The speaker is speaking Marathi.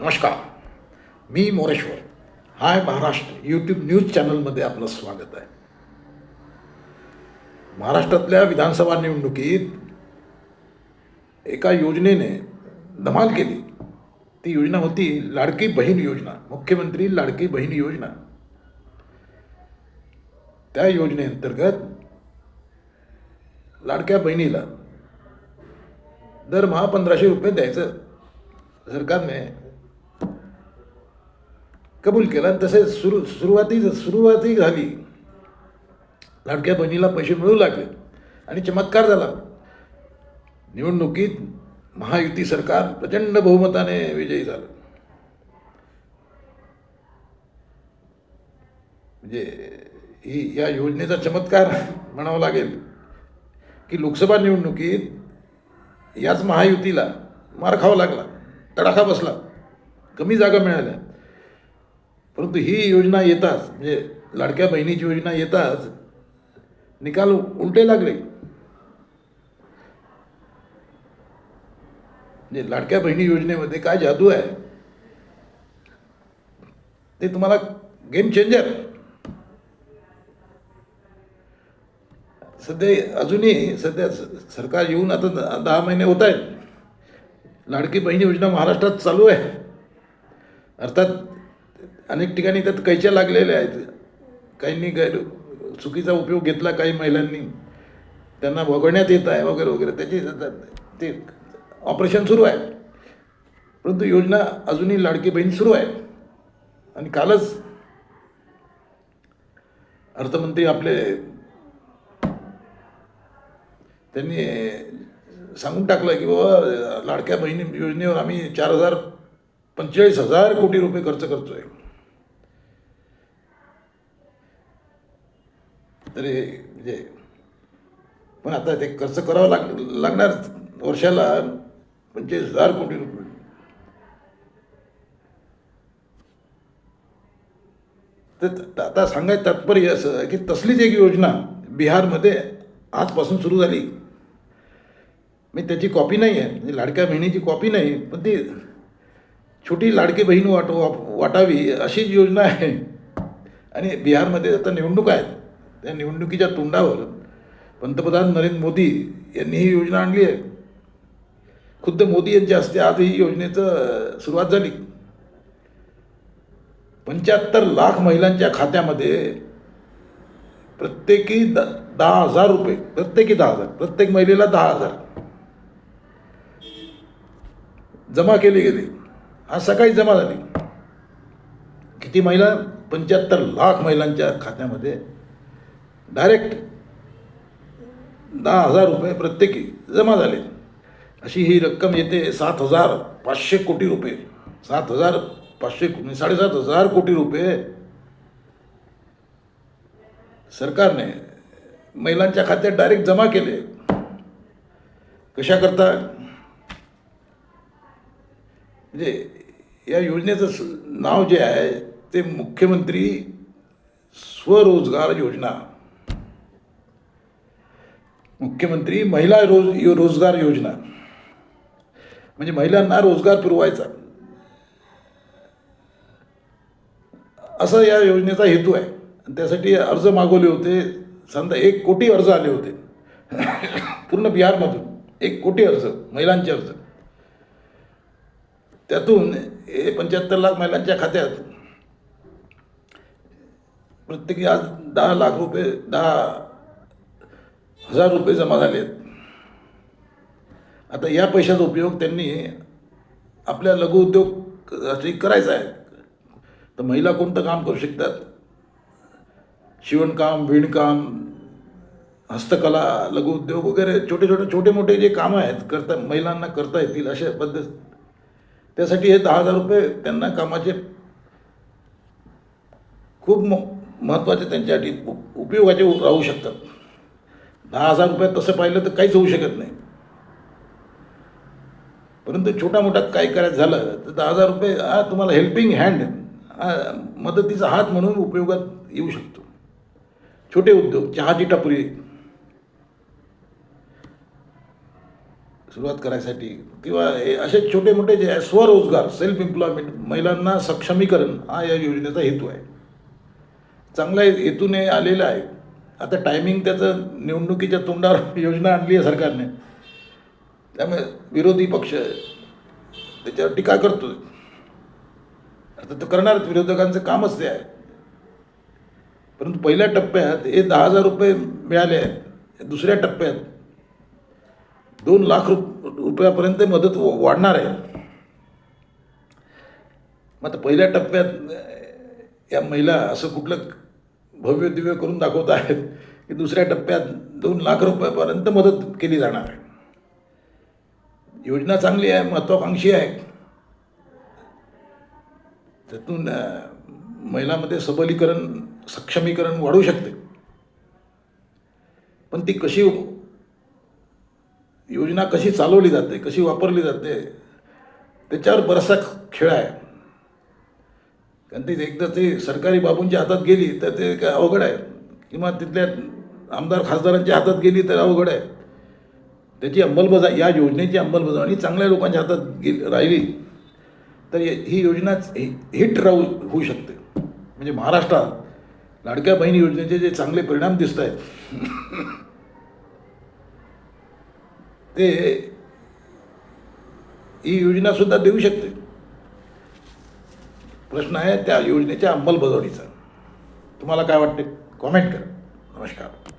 नमस्कार. मी Moreshwar. Hi Maharashtra YouTube news चॅनलमध्ये आपलं स्वागत आहे. महाराष्ट्रातल्या विधानसभा निवडणुकीत एका योजनेने धमाल केली. ती योजना होती लाडकी बहीण योजना मुख्यमंत्री लाडकी बहीण योजना. त्या योजनेअंतर्गत लाडक्या बहिणीला दरमहा पंधराशे रुपये द्यायचं सरकारने कबूल केला आणि तसेच सुरू सुरुवाती सुरुवाती झाली. लाडक्या बहिणीला पैसे मिळू लागले आणि चमत्कार झाला. निवडणुकीत महायुती सरकार प्रचंड बहुमताने विजयी झालं. म्हणजे ही या योजनेचा चमत्कार म्हणावा लागेल की लोकसभा निवडणुकीत याच महायुतीला मार खावा लागला तडाखा बसला कमी जागा मिळाल्या. परंतु ही योजना येताच म्हणजे लाडक्या बहिणीची योजना येताच निकाल उलटे लागले. म्हणजे लाडक्या बहिणी योजनेमध्ये काय जादू आहे? ते तुम्हाला गेम चेंजर सध्या अजूनही सध्या स- सरकार येऊन आता द- दहा महिने होत आहेत. लाडकी बहीण योजना महाराष्ट्रात चालू आहे. अर्थात अनेक ठिकाणी त्यात कैच्या लागलेल्या आहेत. काहींनी गैर चुकीचा उपयोग घेतला काही महिलांनी. त्यांना वगळण्यात येत आहे वगैरे वगैरे. त्याची ते ऑपरेशन सुरू आहे. परंतु योजना अजूनही लाडकी बहीण सुरू आहे. आणि कालच अर्थमंत्री आपले त्यांनी सांगून टाकलं की बाबा लाडक्या बहिणी योजनेवर आम्ही चार हजार पंचेचाळीस हजार कोटी रुपये खर्च करतोय. तरी म्हणजे पण आता ते खर्च करावं लाग लागणार वर्षाला पंचवीस हजार कोटी रुपये. तर आता सांगायचं तात्पर्य असं की तसलीच एक योजना बिहारमध्ये आजपासून सुरू झाली. मी त्याची कॉपी नाही आहे म्हणजे लाडक्या बहिणीची कॉपी नाही पण ती छोटी लाडकी बहीण वाट वाटावी अशीच योजना आहे. आणि बिहारमध्ये आता निवडणूक आहेत. त्या निवडणुकीच्या तोंडावर पंतप्रधान नरेंद्र मोदी यांनी ही योजना आणली आहे. खुद्द मोदी यांच्या हस्ते आज ही योजनेचं सुरुवात झाली. पंच्याहत्तर लाख महिलांच्या खात्यामध्ये प्रत्येकी द दहा हजार रुपये प्रत्येकी दहा हजार प्रत्येक महिलेला दहा हजार जमा केली गेली. आज सकाळी जमा झाली. किती महिला? पंच्याहत्तर लाख महिलांच्या खात्यामध्ये डायरेक्ट दहा हजार रुपये प्रत्येकी जमा झाले. अशी ही रक्कम येते सात हजार पाचशे कोटी रुपये. सात हजार पाचशे म्हणजे साडेसात हजार कोटी रुपये सरकारने महिलांच्या खात्यात डायरेक्ट जमा केले. कशाकरता? म्हणजे या योजनेचं स- नाव जे आहे ते मुख्यमंत्री स्वरोजगार योजना. मुख्यमंत्री महिला रोज यो- रोजगार योजना. म्हणजे महिलांना रोजगार पुरवायचा. असा या योजनेचा हेतू आहे. आणि त्यासाठी अर्ज मागवले होते. समजा एक कोटी अर्ज आले होते. पूर्ण बिहारमधून एक कोटी अर्ज महिलांचे अर्ज. त्यातून हे पंच्याहत्तर लाख महिलांच्या खात्यात प्रत्येकी आज दहा लाख रुपये दहा हजार रुपये जमा झाले आहेत आता या पैशाचा उपयोग त्यांनी आपल्या लघुउद्योगसाठी करायचा आहे. तर महिला कोणतं काम करू शकतात? शिवणकाम विणकाम हस्तकला लघुउद्योग वगैरे छोटे छोटे छोटे मोठे जे कामं आहेत करता महिलांना करता येतील अशा पद्धत त्यासाठी हे दहा हजार रुपये त्यांना कामाचे खूप म महत्त्वाचे त्यांच्यासाठी उप- उपयोगाचे राहू शकतात. दहा हजार रुपयात तसं पाहिलं तर काहीच होऊ शकत नाही. परंतु छोटा मोठा काय करायचं झालं तर दहा हजार रुपये हा तुम्हाला हेल्पिंग हँड हा मदतीचा हात म्हणून उपयोगात येऊ शकतो. छोटे उद्योग चहाची टपरी. सुरुवात करायसाठी किंवा हे असे छोटे मोठे जे आहे स्वरोजगार सेल्फ एम्प्लॉयमेंट महिलांना सक्षमीकरण हा या योजनेचा हेतू आहे. चांगल्या हेतूने आलेला आहे. आता टायमिंग त्याचं निवडणुकीच्या तोंडावर योजना आणली आहे सरकारने. त्यामुळे विरोधी पक्ष त्याच्यावर टीका करतो आता तो करणारच विरोधकांचं कामच ते आहे. परंतु पहिल्या टप्प्यात हे दहा हजार रुपये मिळाले आहेत दुसऱ्या टप्प्यात दोन लाख रुप रुपयापर्यंत मदत व- वाढणार आहे. मग आता पहिल्या टप्प्यात या महिला असं कुठलं भव्य दिव्य करून दाखवत आहेत की दुसऱ्या टप्प्यात दोन लाख रुपयापर्यंत मदत केली जाणार आहे. योजना चांगली आहे महत्त्वाकांक्षी आहे. त्यातून महिलांमध्ये सबलीकरण सक्षमीकरण वाढू शकते. पण ती कशी योजना कशी चालवली जाते कशी वापरली जाते त्याच्यावर बराचसा खेळ आहे. कारण ते एकदा ते सरकारी बाबूंच्या हातात गेली तर ते काय अवघड आहे. किंवा तिथल्या आमदार खासदारांच्या हातात गेली तर अवघड आहे. त्याची अंमलबजावणी या योजनेची अंमलबजावणी चांगल्या लोकांच्या हातात गेली राहिली तर ही योजना हिट राहू होऊ शकते. म्हणजे महाराष्ट्रात लाडक्या बहीण योजनेचे जे चांगले परिणाम दिसत आहेत. ते ही योजनासुद्धा देऊ शकते. प्रश्न आहे त्या योजनेच्या अंमलबजावणीचा. तुम्हाला काय वाटते? कॉमेंट करा. नमस्कार.